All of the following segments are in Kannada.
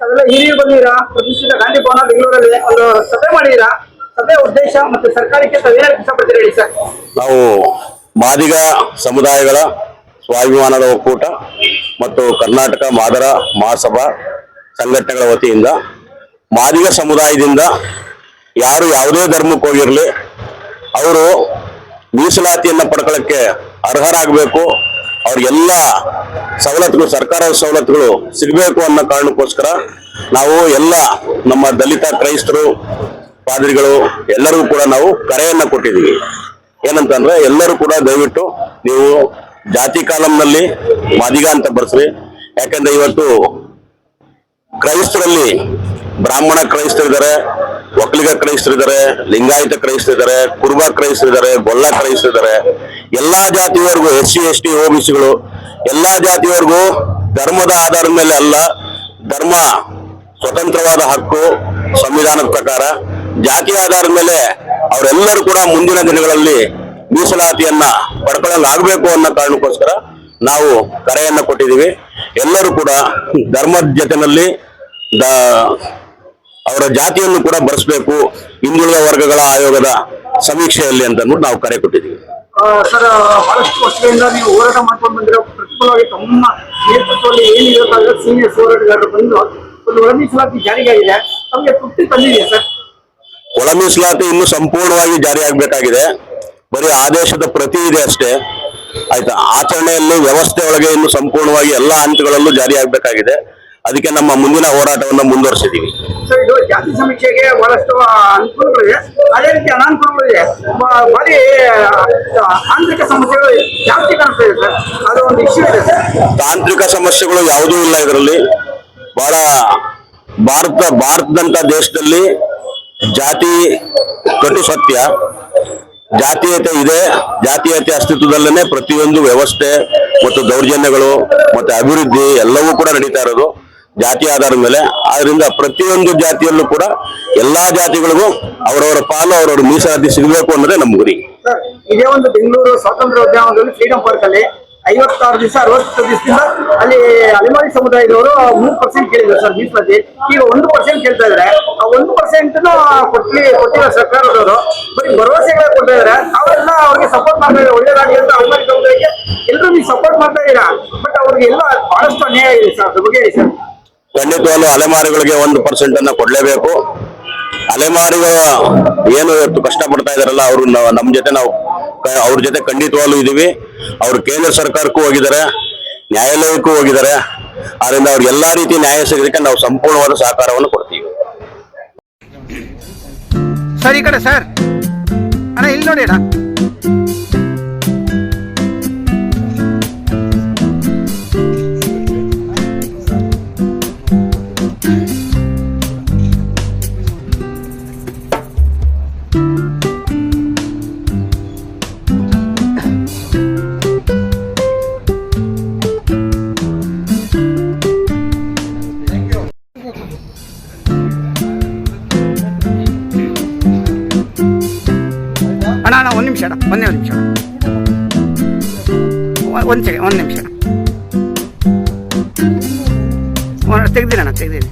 ತಾವೆಲ್ಲ ಹಿರಿಯರು ಬಂದಿರಾ ಪ್ರತಿಷ್ಠಿತ ಗಾಂಧಿ ಭವನ ಬೆಂಗಳೂರಲ್ಲಿ ಒಂದು ಸಭೆ ಮಾಡಿದೀರಾ ಸಭೆ ಉದ್ದೇಶ ಮತ್ತು ಸರ್ಕಾರಕ್ಕೆ ತಾವು ಏನ್ ಇಷ್ಟಪಡ್ತೀರಿ ಹೇಳಿ ಸರ್? ನಾವು ಮಾದಿಗ ಸಮುದಾಯಗಳ ಸ್ವಾಭಿಮಾನದ ಒಕ್ಕೂಟ ಮತ್ತು ಕರ್ನಾಟಕ ಮಾದರ ಮಹಾಸಭಾ ಸಂಘಟನೆಗಳ ವತಿಯಿಂದ ಮಾದಿಗ ಸಮುದಾಯದಿಂದ ಯಾರು ಯಾವುದೇ ಧರ್ಮಕ್ಕೆ ಹೋಗಿರಲಿ, ಅವರು ಮೀಸಲಾತಿಯನ್ನು ಪಡ್ಕೊಳ್ಳೋಕ್ಕೆ ಅರ್ಹರಾಗಬೇಕು ಅವ್ರಿಗೆಲ್ಲ ಸವಲತ್ತುಗಳು ಸರ್ಕಾರದ ಸವಲತ್ತುಗಳು ಸಿಗಬೇಕು ಅನ್ನೋ ಕಾರಣಕ್ಕೋಸ್ಕರ ನಾವು ಎಲ್ಲ ನಮ್ಮ ದಲಿತ ಕ್ರೈಸ್ತರು, ಪಾದ್ರಿಗಳು ಎಲ್ಲರಿಗೂ ಕೂಡ ನಾವು ಕರೆಯನ್ನ ಕೊಟ್ಟಿದ್ದೀವಿ. ಏನಂತಂದ್ರೆ ಎಲ್ಲರೂ ಕೂಡ ದಯವಿಟ್ಟು ನೀವು ಜಾತಿ ಕಾಲಂನಲ್ಲಿ ಮಾದಿಗ ಅಂತ ಬರ್ಸ್ರಿ. ಯಾಕಂದ್ರೆ ಇವತ್ತು ಕ್ರೈಸ್ತರಲ್ಲಿ ಬ್ರಾಹ್ಮಣ ಕ್ರೈಸ್ತರಿದ್ದಾರೆ, ಒಕ್ಕಲಿಗ ಕ್ರೈಸ್ತರಿದ್ದಾರೆ, ಲಿಂಗಾಯತ ಕ್ರೈಸ್ತರಿದ್ದಾರೆ, ಕುರುಬ ಕ್ರೈಸ್ತರಿದ್ದಾರೆ, ಗೊಲ್ಲ ಕ್ರೈಸ್ತರಿದ್ದಾರೆ. ಎಲ್ಲಾ ಜಾತಿಯವರೆಗೂ ಎಸ್ ಸಿ, ಎಸ್ ಟಿ ಸಿಗಳು ಎಲ್ಲಾ ಜಾತಿಯವರೆಗೂ ಧರ್ಮದ ಆಧಾರದ ಮೇಲೆ ಅಲ್ಲ, ಧರ್ಮ ಸ್ವತಂತ್ರವಾದ ಹಕ್ಕು, ಸಂವಿಧಾನದ ಪ್ರಕಾರ ಜಾತಿ ಆಧಾರದ ಮೇಲೆ ಅವರೆಲ್ಲರೂ ಕೂಡ ಮುಂದಿನ ದಿನಗಳಲ್ಲಿ ಮೀಸಲಾತಿಯನ್ನ ಪಡ್ಕೊಳ್ಳಲಾಗಬೇಕು ಅನ್ನೋ ಕಾರಣಕ್ಕೋಸ್ಕರ ನಾವು ಕರೆಯನ್ನ ಕೊಟ್ಟಿದ್ದೀವಿ. ಎಲ್ಲರೂ ಕೂಡ ಧರ್ಮದ ಜೊತೆನಲ್ಲಿ ಅವರ ಜಾತಿಯನ್ನು ಕೂಡ ಬರೆಸಬೇಕು, ಹಿಂದುಳಿದ ವರ್ಗಗಳ ಆಯೋಗದ ಸಮೀಕ್ಷೆಯಲ್ಲಿ ಅಂತ ನಾವು ಕರೆ ಕೊಟ್ಟಿದ್ದೀವಿ. ಸರ್ ಬಹಳಷ್ಟು ವರ್ಷಗಳಿಂದ ನೀವು ಹೋರಾಟ ಮಾಡ್ಕೊಂಡು ಬಂದಿರೋ ಪ್ರತಿಫಲವಾಗಿ ತಮ್ಮ ನೇತೃತ್ವದಲ್ಲಿ ಏನಿರುತ್ತೆ ಸೀನಿಯರ್ ಹೋರಾಟಗಾರರು ಬಂದು ಒಂದು ಒಳ ಮೀಸಲಾತಿ ಜಾರಿಗಾಗಿದೆ ತಮಗೆ ತೃಪ್ತಿ ತಂದಿದೆ ಸರ್? ಒಳ ಮೀಸಲಾತಿ ಇನ್ನು ಸಂಪೂರ್ಣವಾಗಿ ಜಾರಿ ಆಗ್ಬೇಕಾಗಿದೆ ಬರೀ ಆದೇಶದ ಪ್ರತಿ ಇದೆ ಅಷ್ಟೇ. ಆಯ್ತಾ? ಆಚರಣೆಯಲ್ಲಿ ವ್ಯವಸ್ಥೆ ಒಳಗೆ ಇನ್ನು ಸಂಪೂರ್ಣವಾಗಿ ಎಲ್ಲಾ ಹಂತಗಳಲ್ಲೂ ಜಾರಿ ಆಗ್ಬೇಕಾಗಿದೆ ಅದಕ್ಕೆ ನಮ್ಮ ಮುಂದಿನ ಹೋರಾಟವನ್ನು ಮುಂದುವರಿಸಿದೀವಿ ಜಾತಿ ಸಮೀಕ್ಷೆಗೆ ಬಹಳಷ್ಟು ಅನುಕೂಲಗಳಿವೆ. ಅದೇ ರೀತಿ ಅನಾನುಕೂಲಗಳಿವೆ. ಬ- ಭಾರಿ ಆಂತರಿಕ ಸಮಸ್ಯೆಗಳು ಜಾಸ್ತಿ ಕಾಣಿಸ್ತಾ ಇದೆ ಸರ್. ಅದು ಒಂದು ಇಶ್ಯೂ ಇದೆ ತಾಂತ್ರಿಕ ಸಮಸ್ಯೆಗಳು ಯಾವುದೂ ಇಲ್ಲ ಇದರಲ್ಲಿ. ಬಹಳ ಭಾರತ ಭಾರತದಂತ ದೇಶದಲ್ಲಿ ಜಾತಿ ಕಟು ಸತ್ಯ. ಜಾತೀಯತೆ ಇದೆ. ಜಾತೀಯತೆ ಅಸ್ತಿತ್ವದಲ್ಲೇ ಪ್ರತಿಯೊಂದು ವ್ಯವಸ್ಥೆ ಮತ್ತು ದೌರ್ಜನ್ಯಗಳು ಮತ್ತೆ ಅಭಿವೃದ್ಧಿ ಎಲ್ಲವೂ ಕೂಡ ನಡೀತಾ ಇರೋದು. ಜಾತಿ ಆಧಾರದ ಮೇಲೆ. ಆದ್ರಿಂದ ಪ್ರತಿಯೊಂದು ಜಾತಿಯಲ್ಲೂ ಕೂಡ ಎಲ್ಲಾ ಜಾತಿಗಳಿಗೂ ಅವರವರ ಪಾಲು, ಅವರವರ ಮೀಸಲಾತಿ ಸಿಗಬೇಕು ಅನ್ನೋದೇ ನಮ್ಮ ಗುರಿ. ಇದೇ ಒಂದು ಬೆಂಗಳೂರು ಸ್ವಾತಂತ್ರ್ಯ ಉದ್ಯಮದಲ್ಲಿ ಫ್ರೀಡಂ ಪಾರ್ಕ್ ಅಲ್ಲಿ ಐವತ್ತಾರು ದಿವಸ, ಅರವತ್ತು ದಿವಸದಿಂದ ಅಲ್ಲಿ ಅಲೆಮಾರಿ ಸಮುದಾಯದವರು ಮೂರು ಪರ್ಸೆಂಟ್ ಕೇಳಿದ್ರು ಸರ್ ಮೀಸಲಾತಿ. ಈಗ ಒಂದು ಪರ್ಸೆಂಟ್ ಕೇಳ್ತಾ ಇದಾರೆ ಆ ಒಂದು ಪರ್ಸೆಂಟ್ ಕೊಟ್ಲಿ ಕೊಟ್ಟಿಲ್ಲ ಸರ್ಕಾರದವರು ಬರೀ ಭರವಸೆಗಳ ಕೊಡ್ತಾ ಇದಾರೆ ಅವೆಲ್ಲ ಅವ್ರಿಗೆ ಸಪೋರ್ಟ್ ಮಾಡ್ತಾ ಇದ್ದಾರೆ? ಅಂತ ಅಲೆಮಾರಿ ಸಮುದಾಯಕ್ಕೆ ಎಲ್ಲರೂ ನೀವು ಸಪೋರ್ಟ್ ಮಾಡ್ತಾ ಇದ್ದೀರಾ? ಬಟ್ ಅವ್ರಿಗೆ ಎಲ್ಲ ಬಹಳಷ್ಟು ಅನ್ಯಾಯ ಇದೆ ಸರ್ ಬಗ್ಗೆ ಸರ್ ಖಂಡಿತವಾಗ್ಲೂ ಅಲೆಮಾರಿಗಳಿಗೆ ಒಂದು ಪರ್ಸೆಂಟ್ ಅನ್ನ ಕೊಡ್ಲೇಬೇಕು. ಅಲೆಮಾರಿಗಳು ಏನು ಇವತ್ತು ಕಷ್ಟ ಪಡ್ತಾ ಇದಾರಲ್ಲ, ಅವರು ನಮ್ಮ ಜೊತೆ ನಾವು ಅವ್ರ ಜೊತೆ ಖಂಡಿತವಾಗ್ಲೂ ಇದೀವಿ ಅವ್ರು ಕೇಂದ್ರ ಸರ್ಕಾರಕ್ಕೂ ಹೋಗಿದ್ದಾರೆ, ನ್ಯಾಯಾಲಯಕ್ಕೂ ಹೋಗಿದ್ದಾರೆ. ಆದ್ರಿಂದ ಅವ್ರಿಗೆ ಎಲ್ಲಾ ರೀತಿ ನ್ಯಾಯ ಸಿಗೋದಕ್ಕೆ ನಾವು ಸಂಪೂರ್ಣವಾದ ಸಹಕಾರವನ್ನು ಕೊಡ್ತೀವಿ. ಸರ್ ಕಡೆ ಸರ್. ಅಣ್ಣ, ಇಲ್ಲಿ ನೋಡಿ ನಿಮಿಷ ಒಂದೇ ಒಂದು ನಿಮಿಷ ಒಂದು ಸೆಕೆಂಡ್, ಒಂದು ನಿಮಿಷ ತೆಗ್ದಿನಿ ಅಣ್ಣ ತೆಗ್ದಿನಿ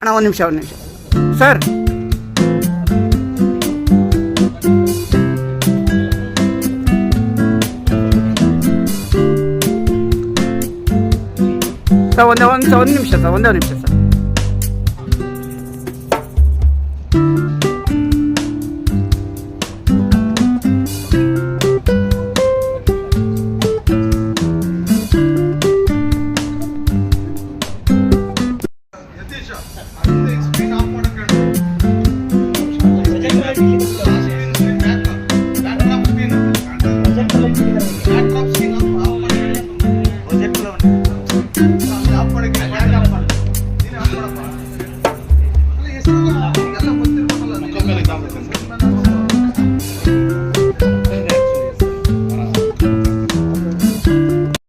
ಅಣ್ಣ, ಒಂದು ನಿಮಿಷ ಒಂದು ನಿಮಿಷ. ಸರ್ ಸರ್ ಒಂದೇ ಒಂದು ಒಂದು ನಿಮಿಷ ಸರ್ ಒಂದೇ ನಿಮಿಷ 诶